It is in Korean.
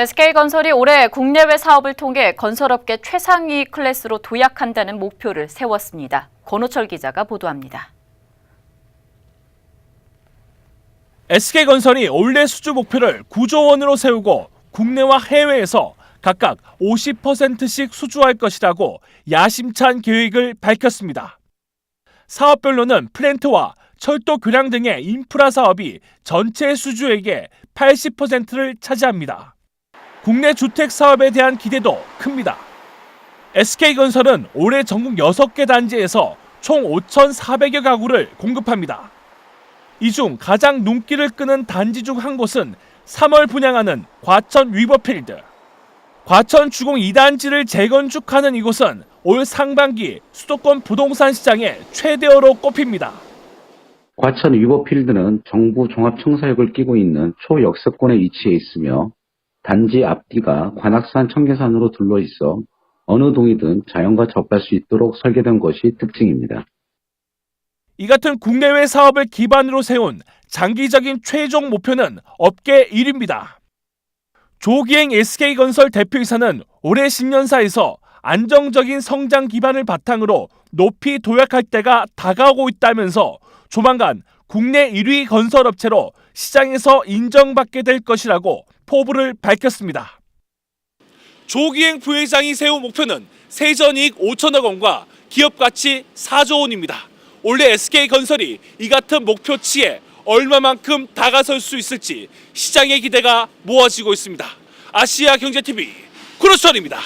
SK건설이 올해 국내외 사업을 통해 건설업계 최상위 클래스로 도약한다는 목표를 세웠습니다. 권호철 기자가 보도합니다. SK건설이 올해 수주 목표를 9조 원으로 세우고 국내와 해외에서 각각 50%씩 수주할 것이라고 야심찬 계획을 밝혔습니다. 사업별로는 플랜트와 철도 교량 등의 인프라 사업이 전체 수주액의 80%를 차지합니다. 국내 주택 사업에 대한 기대도 큽니다. SK건설은 올해 전국 6개 단지에서 총 5,400여 가구를 공급합니다. 이 중 가장 눈길을 끄는 단지 중 한 곳은 3월 분양하는 과천 위버필드. 과천 주공 2단지를 재건축하는 이곳은 올 상반기 수도권 부동산 시장의 최대어로 꼽힙니다. 과천 위버필드는 정부 종합청사역을 끼고 있는 초역세권에 위치해 있으며 단지 앞뒤가 관악산 청계산으로 둘러 있어 어느 동이든 자연과 접할 수 있도록 설계된 것이 특징입니다. 이 같은 국내외 사업을 기반으로 세운 장기적인 최종 목표는 업계 1위입니다. 조기행 SK건설 대표이사는 올해 신년사에서 안정적인 성장 기반을 바탕으로 높이 도약할 때가 다가오고 있다면서 조만간 국내 1위 건설업체로 시장에서 인정받게 될 것이라고 포부를 밝혔습니다. 조기행 부회장이 세운 목표는 세전이익 5천억 원과 기업 가치 4조 원입니다. 올해 SK건설이 이 같은 목표치에 얼마만큼 다가설 수 있을지 시장의 기대가 모아지고 있습니다. 아시아 경제TV 구로철입니다.